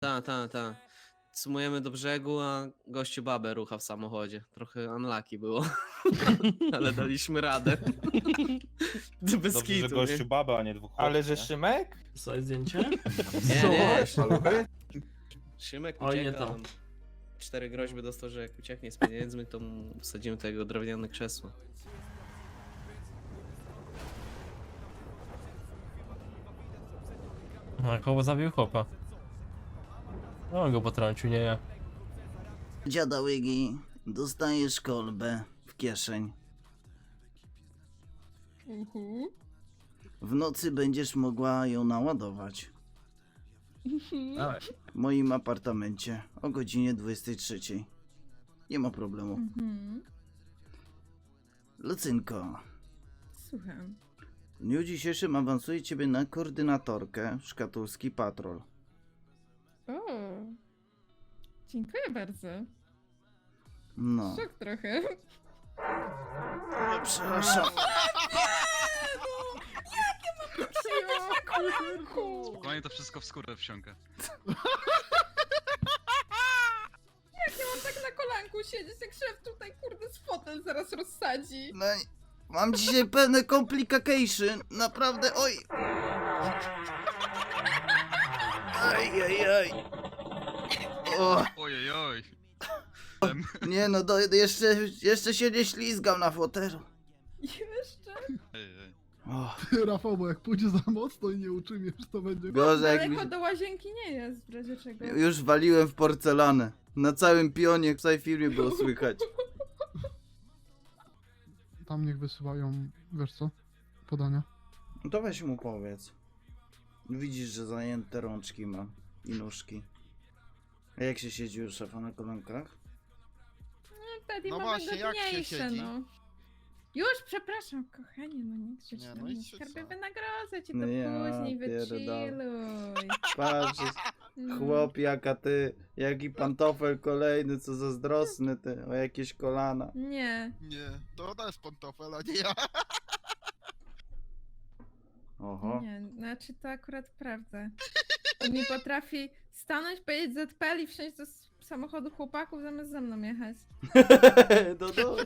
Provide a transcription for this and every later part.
Ta, ta, ta. Sumujemy do brzegu, a gościu babę rucha w samochodzie. Trochę unlucky było, ale daliśmy radę. Bez Dobrze, że kitu, gościu nie? baba, a nie dwóch Ale chłopców, że nie? Szymek? Słuchaj zdjęcie? Nie, nie. Paluchy? Szymek Oj, nie ucieka. to. on Cztery groźby dostał, że jak ucieknie z pieniędzmi, to mu wsadzimy tego drewniane krzesło. No, koło zabił chłopa. No, on go potrącił, nie ja. Dziada Łygi, dostajesz kolbę w kieszeń. Mhm. W nocy będziesz mogła ją naładować. W moim apartamencie o godzinie 23. Nie ma problemu. Mhm. Lucynko, Słucham. w dniu dzisiejszym awansuję ciebie na koordynatorkę Szkatulski Patrol. O. Dziękuję bardzo. No, Szok trochę. przepraszam. Spokojnie to wszystko w skórę wsiąka. Nie mam tak na kolanku siedzieć, jak szef tutaj kurde z fotel zaraz rozsadzi. No, mam dzisiaj pewne complication. Naprawdę, oj. Aj, aj, aj. O, Ojej, oj. nie no, do, jeszcze, jeszcze się nie ślizgam na fotelu. Jeszcze? Ej, ej. O, Rafał, bo jak pójdzie za mocno i nie uczymiesz, to będzie... gorzej jak Daleko mi... do łazienki nie jest, w razie czego. Już waliłem w porcelanę. Na całym pionie, w całej firmie było słychać. Tam niech wysyłają, wiesz co, podania. No to weź mu powiedz. Widzisz, że zajęte rączki mam i nóżki. A jak się siedzi u szefa na kolankach? No, Wtedy No no właśnie, jak się wygodniejsze, siedzi? no. Już, przepraszam, kochanie, no nie krzycz Nie, na no mnie. i się Skarbie co? wynagrodzę cię to No ja później, pierdolę. wychilluj. Patrz, Mm. chłop jaka ty, jaki pantofel kolejny, co zazdrosny ty, o jakieś kolana. Nie. Nie, to ona jest pantofel, a nie ja. Oho. Nie, znaczy to akurat prawda. On nie potrafi stanąć, powiedzieć ZPL i wsiąść do s- samochodu chłopaków zamiast ze mną jechać. do, do.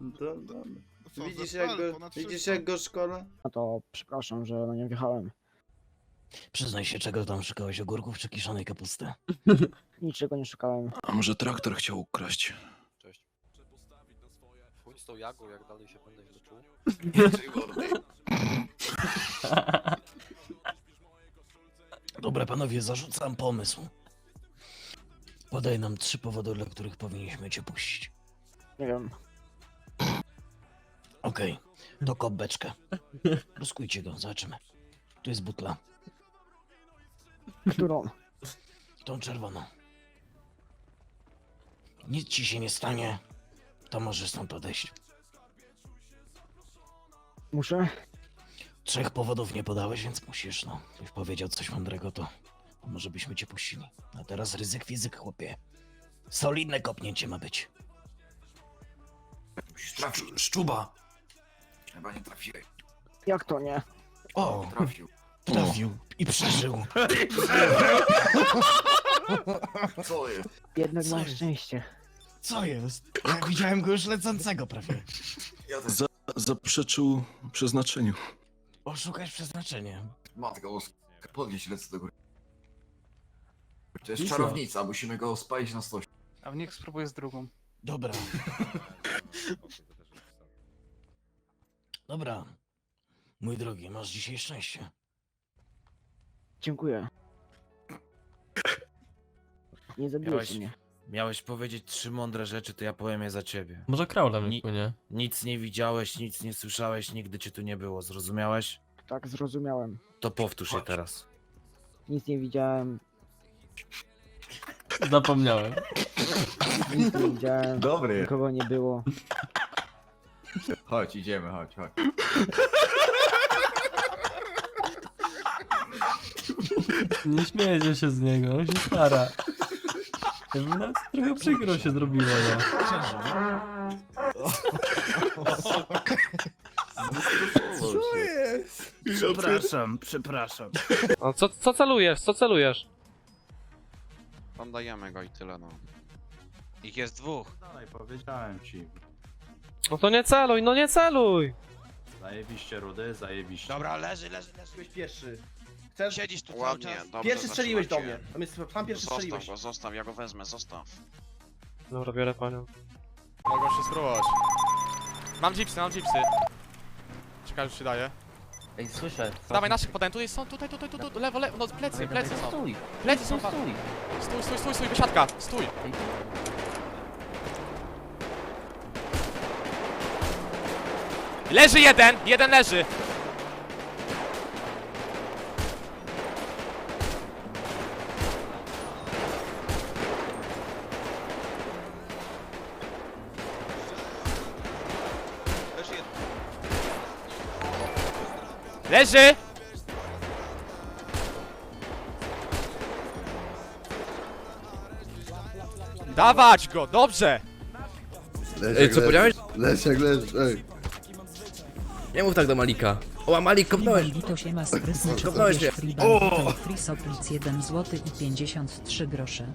Do, do. No co, Widzisz jak, go, ponad widzisz wszystko. jak go szkola? No to przepraszam, że na nie wjechałem. Przyznaj się, czego tam szukałeś, ogórków czy kiszonej kapusty? Niczego nie szukałem. A może traktor chciał ukraść? Cześć. Chuj z tą jagą, jak dalej się będę źle czuł. panowie, zarzucam pomysł. Podaj nam trzy powody, dla których powinniśmy cię puścić. Nie wiem. Okej, to kop beczkę. Rozkujcie go, zobaczymy. Tu jest butla, Którą? tą czerwoną. Nic ci się nie stanie, to możesz stąd odejść. Muszę? Trzech powodów nie podałeś, więc musisz, no. Gdybyś powiedział coś mądrego, to może byśmy cię puścili. A teraz ryzyk fizyk, chłopie. Solidne kopnięcie ma być. Szcz- szczuba! Chyba nie trafiłeś. Jak to nie? O, Trafił. trafił i przeżył. Co jest? Jednak mam szczęście. Co jest? Ja widziałem go już lecącego prawie. Ja też. Za, zaprzeczył przeznaczeniu. Oszukać przeznaczenie. Matko, boska, podnieś ręce do góry. To jest czarownica, musimy go spalić na stosie. A w niech spróbuję z drugą. Dobra. Dobra. Mój drogi, masz dzisiaj szczęście. Dziękuję. Nie zabijesz Miałeś- mnie. Miałeś powiedzieć trzy mądre rzeczy, to ja powiem je za ciebie. Może kraulem Ni- płynie. Nic nie widziałeś, nic nie słyszałeś, nigdy cię tu nie było, zrozumiałeś? Tak, zrozumiałem. To powtórz je Chodź. teraz. Nic nie widziałem, Zapomniałem. nic nie widziałem, Dobry. nikogo nie było. Chodź, idziemy, chodź, chodź. Nie śmiejecie się z niego, on się stara. Jakby trochę przykro się zrobiło, no. Co jest? Przepraszam, przepraszam. co, co celujesz, co celujesz? Tam dajemy go i tyle no. Ich jest dwóch. Dalej, powiedziałem ci. No to nie celuj, no nie celuj! Zajebiście rudy, zajebiście. Dobra, leży, leży, leży. Byłeś pierwszy. Chcesz? Siedzisz tu Ładnie, cały czas. dobrze, Pierwszy strzeliłeś do mnie. Tam jest, sam pierwszy Zostaw strzeliłeś. go, zostaw, ja go wezmę, zostaw. Dobra, biorę panią. Mogą się spróbować. Mam chipsy, mam chipsy. Czekaj, już się daje. Ej, słyszę. Dawaj naszych tu są, tutaj, tutaj, tutaj, lewo, lewo, no plecy, plecy są. Stój. Plecy są, Stój, stój, stój. stój, stój, stój, wysiadka, stój. Leży jeden, jeden leży. Leży! Dawać go, dobrze! Ej, co powiedziałeś? Leszek, Leszek. Nie mów tak do Malika. O, Malik, kopnąłeś. Wito się ma sprysnąć Kopnąłeś mnie. O! Free Soplic 1 zł i 53 grosze.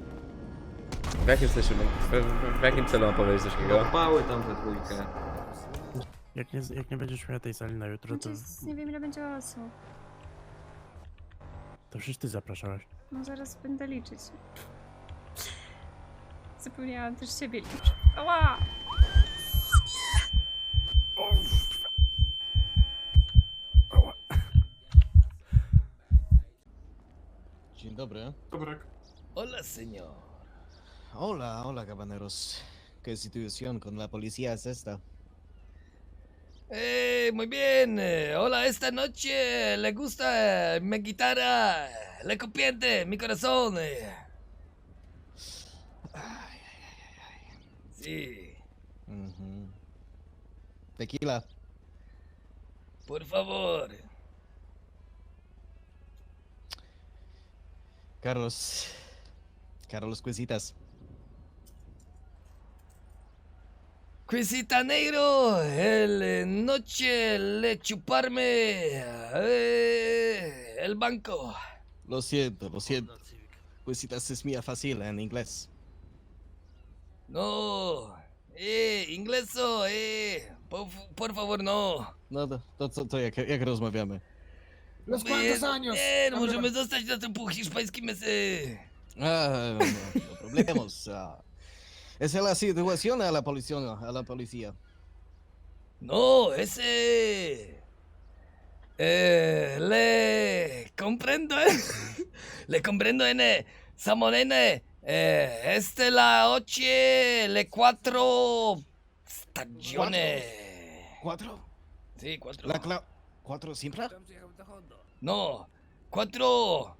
W jakim sensie, w, w jakim celu mam powiedzieć coś takiego? Pały tam te dwójkę. Jak nie, jak nie będziesz miał tej sali na jutro, to, nie wiem ile będzie osób. to przecież ty zapraszałeś. No zaraz będę liczyć. Zapomniałam też siebie liczyć. Ała! Dzień dobry. Dobra. Hola, señor. Hola, hola, cabaneros. ¿Qué situación con la policía es esta? Eh, muy bien. eh, Hola, esta noche le gusta mi guitarra, le copiente, mi corazón. eh. Ay, ay, ay, ay. Sí. Tequila. Por favor. Carlos. Carlos Cuisitas. Cuisita negro, el eh, noche le chuparme eh, el banco. Lo siento, lo siento. Cuisitas es mía fácil en inglés. No, eh, ingleso, eh, por, por favor no. No, to, to, to, to jak, jak rozmawiamy? Los cuantos años. Nie, no możemy zostać na tym pół hiszpańskim ese. Ah, no, no problemos. ah. Esa es la situación a la policía, a la policía. No, ese... Eh, le comprendo, eh. le comprendo, N. Samonene, eh, este la oche, le cuatro stagione. ¿Cuatro? Sí, cuatro. La cla ¿Cuatro siempre? No, cuatro.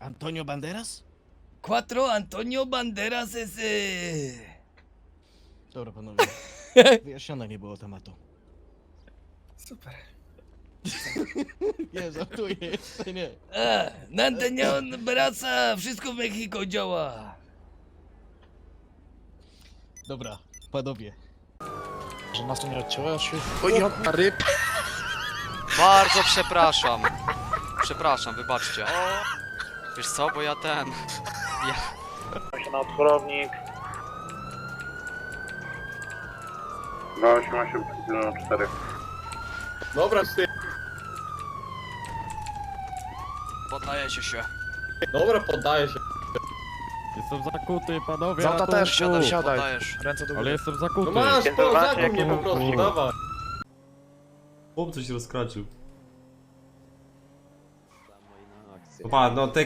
¿Antonio Banderas? Cuatro Antonio Banderas ese. Dobra, panowie. Wyjaśnione nie było tematu. Super. nie, żartuję, jeszcze nie. A, na Antonion wraca, wszystko w Mexico działa. Dobra, panowie. Że nas to nie odcięła się. ryb. Bardzo przepraszam. Przepraszam, wybaczcie. Wiesz co, bo ja ten... Ja... Na odporownik. 288 Dobra, ty. Poddajecie się. Dobra, poddaję się. Jestem zakuty, panowie. Zauta też, siadaj, siadaj. Poddajesz. Ręce do góry. Ale jestem zakuty. No masz, po, zakup mnie po prostu, dawaj. Chłop coś rozkraczył. Pa, no te...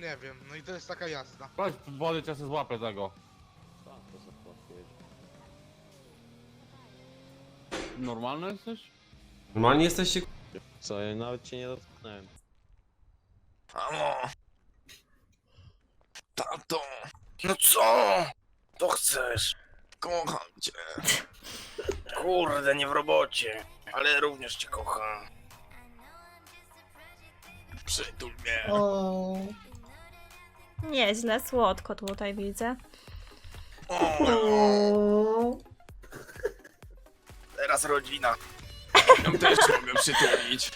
Nie wiem, no i to jest taka jazda. Chodź, wody czasem złapę tego. Normalny jesteś? Normalnie jesteście... Co, ja nawet cię nie dotknąłem. Mamo! Tato! No co? To chcesz? Kocham cię. Kurde, nie w robocie, ale również cię kocham. Przytul mnie. Nieźle, słodko tutaj widzę. Teraz rodzina. Ją też mogę przytulić.